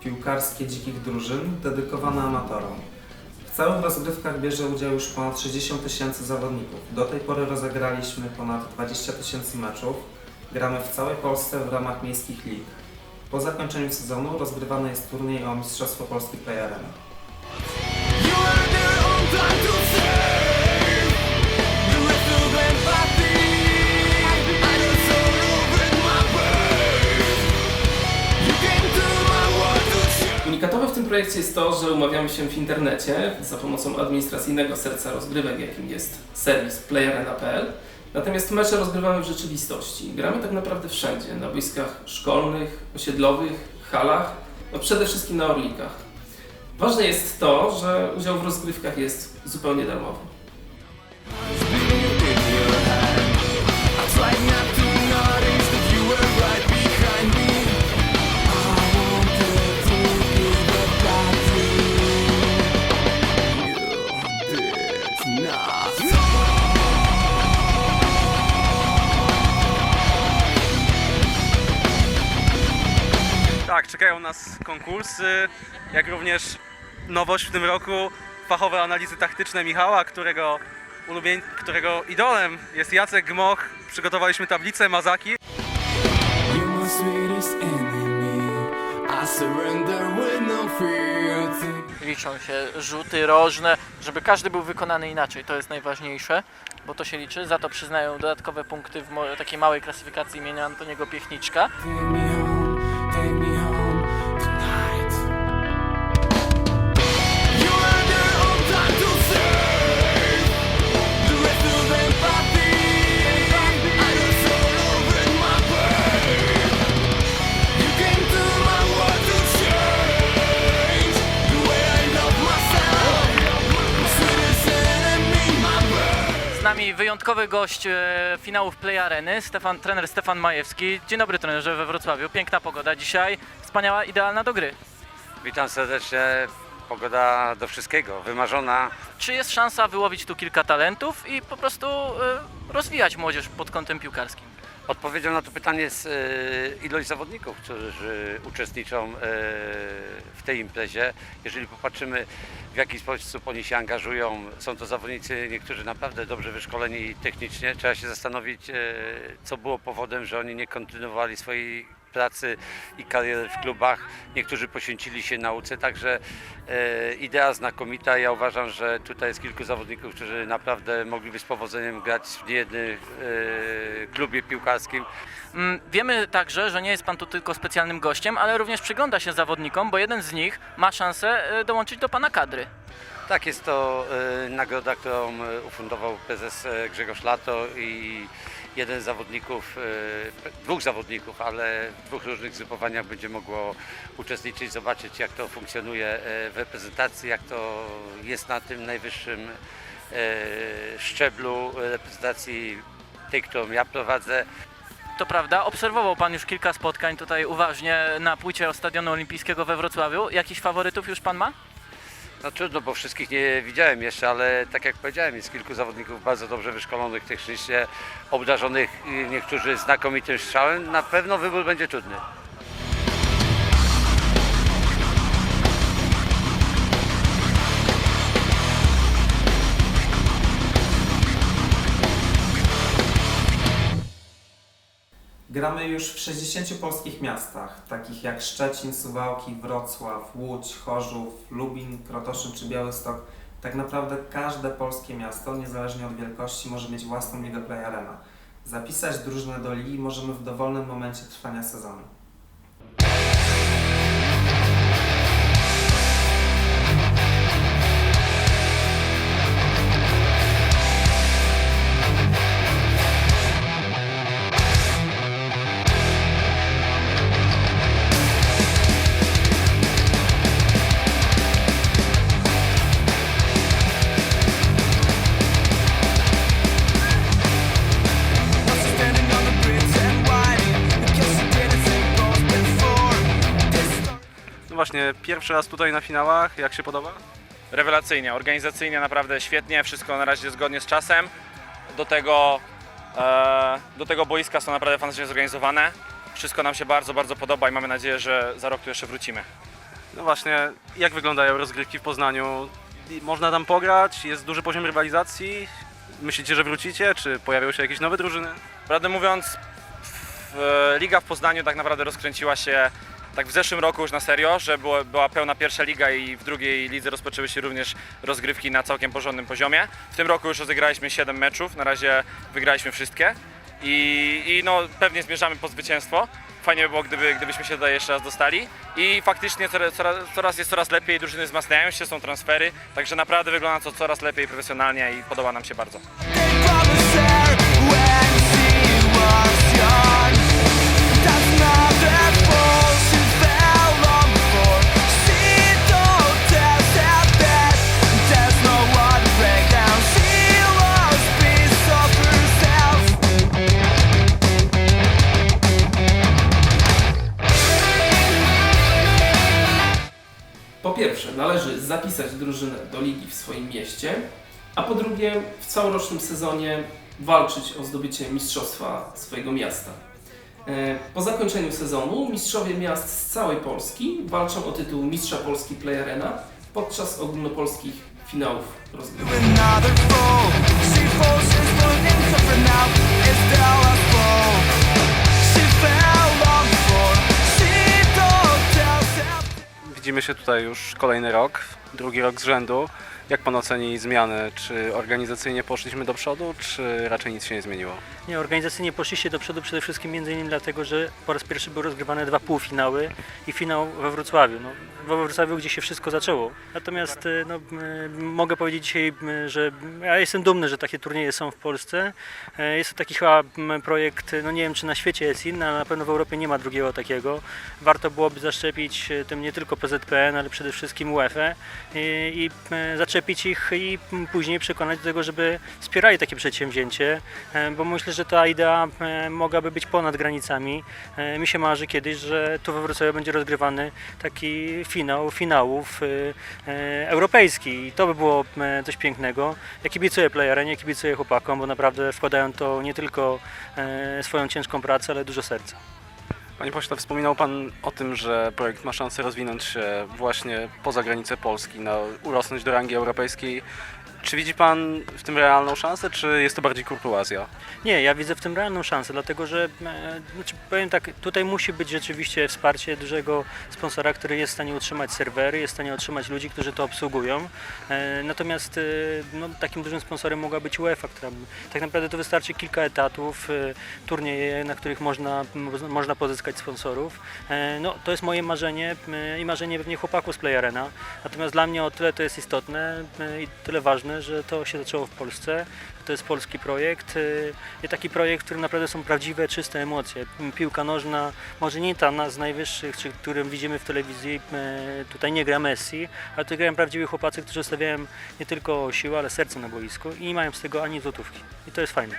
piłkarskie dzikich drużyn dedykowane amatorom. W całych rozgrywkach bierze udział już ponad 60 tysięcy zawodników. Do tej pory rozegraliśmy ponad 20 tysięcy meczów. Gramy w całej Polsce w ramach miejskich lig. Po zakończeniu sezonu rozgrywany jest turniej o Mistrzostwo Polski Play Arena. Projekcie jest to, że umawiamy się w internecie za pomocą administracyjnego serca rozgrywek, jakim jest serwis playarena.pl. Natomiast mecze rozgrywamy w rzeczywistości. Gramy tak naprawdę wszędzie, na boiskach szkolnych, osiedlowych, halach, no przede wszystkim na orlikach. Ważne jest to, że udział w rozgrywkach jest zupełnie darmowy. Czekają nas konkursy, jak również nowość w tym roku, fachowe analizy taktyczne Michała, którego, ulubien... którego idolem jest Jacek Gmoch. Przygotowaliśmy tablicę Mazaki. No liczą się rzuty rożne, żeby każdy był wykonany inaczej, to jest najważniejsze, bo to się liczy. Za to przyznają dodatkowe punkty w takiej małej klasyfikacji imienia Antoniego Piechniczka. Nami wyjątkowy gość e, finałów Play Areny, Stefan, trener Stefan Majewski. Dzień dobry trenerze we Wrocławiu, piękna pogoda dzisiaj, wspaniała, idealna do gry. Witam serdecznie. Pogoda do wszystkiego, wymarzona. Czy jest szansa wyłowić tu kilka talentów i po prostu e, rozwijać młodzież pod kątem piłkarskim? Odpowiedzią na to pytanie jest e, ilość zawodników, którzy uczestniczą e, w tej imprezie. Jeżeli popatrzymy, w jaki sposób oni się angażują, są to zawodnicy niektórzy naprawdę dobrze wyszkoleni technicznie. Trzeba się zastanowić, e, co było powodem, że oni nie kontynuowali swojej pracy i kariery w klubach. Niektórzy poświęcili się nauce, także e, idea znakomita. Ja uważam, że tutaj jest kilku zawodników, którzy naprawdę mogliby z powodzeniem grać w niejednym e, klubie piłkarskim. Mm, Wiemy także, że nie jest Pan tu tylko specjalnym gościem, ale również przygląda się zawodnikom, bo jeden z nich ma szansę e, dołączyć do Pana kadry. Tak, jest to e, nagroda, którą e, ufundował prezes e, Grzegorz Lato i jeden z zawodników, e, dwóch zawodników, ale w dwóch różnych zgrupowaniach będzie mogło uczestniczyć, zobaczyć jak to funkcjonuje e, w reprezentacji, jak to jest na tym najwyższym e, szczeblu reprezentacji tej, którą ja prowadzę. To prawda, obserwował Pan już kilka spotkań tutaj uważnie na płycie Stadionu Olimpijskiego we Wrocławiu. Jakichś faworytów już Pan ma? No trudno, bo wszystkich nie widziałem jeszcze, ale tak jak powiedziałem, jest kilku zawodników bardzo dobrze wyszkolonych technicznie, obdarzonych niektórzy znakomitym strzałem. Na pewno wybór będzie trudny. Gramy już w 60 polskich miastach, takich jak Szczecin, Suwałki, Wrocław, Łódź, Chorzów, Lubin, Krotoszyn czy Białystok. Tak naprawdę każde polskie miasto, niezależnie od wielkości, może mieć własną ligę Play Arena. Zapisać drużynę do ligi możemy w dowolnym momencie trwania sezonu. Właśnie, pierwszy raz tutaj na finałach, jak się podoba? rewelacyjnie, organizacyjnie naprawdę świetnie, wszystko na razie zgodnie z czasem. Do tego, e, do tego boiska są naprawdę fantastycznie zorganizowane. Wszystko nam się bardzo, bardzo podoba i mamy nadzieję, że za rok tu jeszcze wrócimy. No właśnie, jak wyglądają rozgrywki w Poznaniu? Można tam pograć? Jest duży poziom rywalizacji? Myślicie, że wrócicie? Czy pojawią się jakieś nowe drużyny? Prawdę mówiąc, w, liga w Poznaniu tak naprawdę rozkręciła się tak w zeszłym roku już na serio, że było, była pełna pierwsza liga i w drugiej lidze rozpoczęły się również rozgrywki na całkiem porządnym poziomie. W tym roku już rozegraliśmy 7 meczów, na razie wygraliśmy wszystkie i, i no, pewnie zmierzamy po zwycięstwo. Fajnie by było, gdyby, gdybyśmy się tutaj jeszcze raz dostali. I faktycznie coraz, coraz, jest coraz lepiej, drużyny wzmacniają się, są transfery, także naprawdę wygląda to coraz lepiej profesjonalnie i podoba nam się bardzo. Drużynę do ligi w swoim mieście, a po drugie, w całorocznym sezonie walczyć o zdobycie mistrzostwa swojego miasta. E, Po zakończeniu sezonu mistrzowie miast z całej Polski walczą o tytuł Mistrza Polski Play Arena podczas ogólnopolskich finałów rozgrywek. Widzimy się tutaj już kolejny rok, drugi rok z rzędu. Jak pan oceni zmiany? Czy organizacyjnie poszliśmy do przodu, czy raczej nic się nie zmieniło? Nie, organizacyjnie poszliście do przodu przede wszystkim między innymi dlatego, że po raz pierwszy były rozgrywane dwa półfinały i finał we Wrocławiu. No, we Wrocławiu, gdzie się wszystko zaczęło. Natomiast e, no, mogę powiedzieć dzisiaj, że ja jestem dumny, że takie turnieje są w Polsce. E, Jest to taki chyba projekt, no nie wiem czy na świecie jest inny, ale na pewno w Europie nie ma drugiego takiego. Warto byłoby zaszczepić e, tym nie tylko PZPN, ale przede wszystkim UEFA i, i m, zaczepić ich i później przekonać do tego, żeby wspierali takie przedsięwzięcie, e, bo myślę, że ta idea e, mogłaby być ponad granicami. E, Mi się marzy kiedyś, że tu we Wrocławiu będzie rozgrywany taki finał finałów e, e, europejski i to by było e, coś pięknego. Ja kibicuję playerem, ja kibicuję chłopakom, bo naprawdę wkładają to nie tylko e, swoją ciężką pracę, ale dużo serca. Panie pośle, wspominał pan o tym, że projekt ma szansę rozwinąć się właśnie poza granice Polski, na, urosnąć do rangi europejskiej. Czy widzi pan w tym realną szansę, czy jest to bardziej kurtuazja? Nie, ja widzę w tym realną szansę, dlatego że e, znaczy powiem tak, tutaj musi być rzeczywiście wsparcie dużego sponsora, który jest w stanie utrzymać serwery, jest w stanie utrzymać ludzi, którzy to obsługują. E, natomiast e, no, takim dużym sponsorem mogła być UEFA, która tak naprawdę to wystarczy kilka etatów, e, turnieje, na których można, można pozyskać sponsorów. E, no, to jest moje marzenie e, i marzenie pewnie chłopaków z Play Arena. Natomiast dla mnie o tyle to jest istotne e, i tyle ważne, że to się zaczęło w Polsce. To jest polski projekt y, i taki projekt, w którym naprawdę są prawdziwe, czyste emocje. Piłka nożna, może nie ta z najwyższych, czy którym widzimy w telewizji, y, tutaj nie gra Messi, ale tu grają prawdziwi chłopacy, którzy stawiają nie tylko siłę, ale serce na boisku i nie mają z tego ani złotówki. I to jest fajne.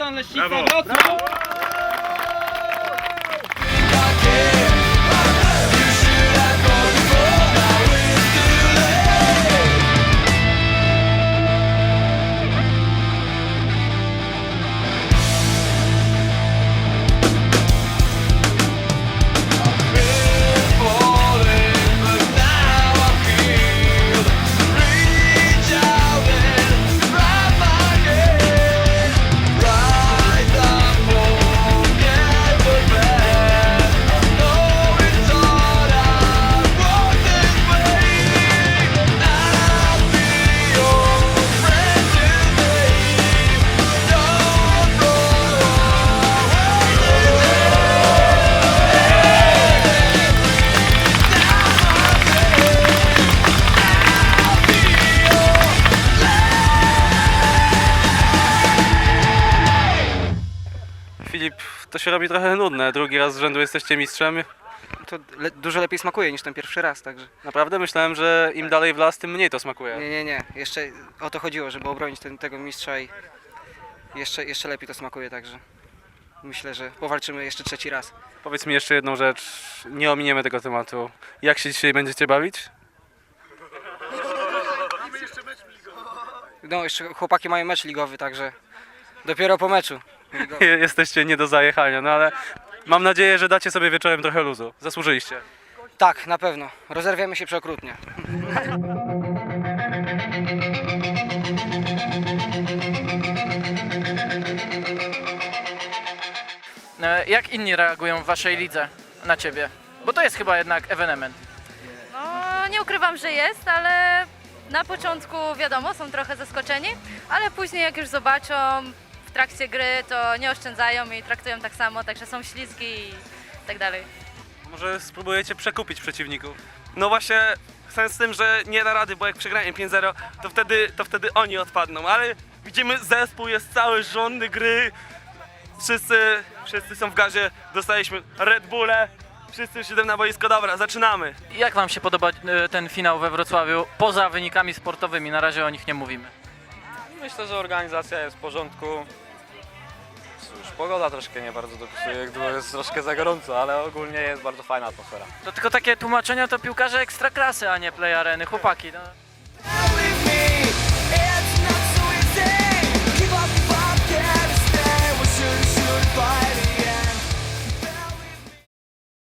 Spartan Leśnica. Rise się robi trochę nudne. Drugi raz z rzędu jesteście mistrzem. To le- dużo lepiej smakuje niż ten pierwszy raz, także. Naprawdę myślałem, że im dalej w las, tym mniej to smakuje. Nie, nie, nie. Jeszcze o to chodziło, żeby obronić ten, tego mistrza i jeszcze, jeszcze lepiej to smakuje, także. Myślę, że powalczymy jeszcze trzeci raz. Powiedz mi jeszcze jedną rzecz, nie ominiemy tego tematu. Jak się dzisiaj będziecie bawić? No, jeszcze chłopaki mają mecz ligowy, także dopiero po meczu. Jesteście nie do zajechania, no ale mam nadzieję, że dacie sobie wieczorem trochę luzu. Zasłużyliście. Tak, na pewno. Rozerwiemy się przeokrutnie. E, Jak inni reagują w waszej lidze na ciebie? Bo to jest chyba jednak ewenement. No, nie ukrywam, że jest, ale na początku wiadomo, są trochę zaskoczeni, ale później jak już zobaczą w trakcie gry, to nie oszczędzają i traktują tak samo, także są ślizgi i tak dalej. Może spróbujecie przekupić przeciwników. No właśnie, sens w tym, że nie da rady, bo jak przegrają 5-0, to wtedy, to wtedy oni odpadną, ale widzimy zespół jest cały żądny gry, wszyscy, wszyscy są w gazie, dostaliśmy Red Bulle, wszyscy już idą na boisko, dobra, zaczynamy. Jak wam się podoba e, ten finał we Wrocławiu? Poza wynikami sportowymi, na razie o nich nie mówimy. Myślę, że organizacja jest w porządku. Cóż, pogoda troszkę nie bardzo dopisuje, gdyby jest troszkę za gorąco, ale ogólnie jest bardzo fajna atmosfera. To tylko takie tłumaczenia to piłkarze ekstraklasy, a nie play areny. Chłopaki, no.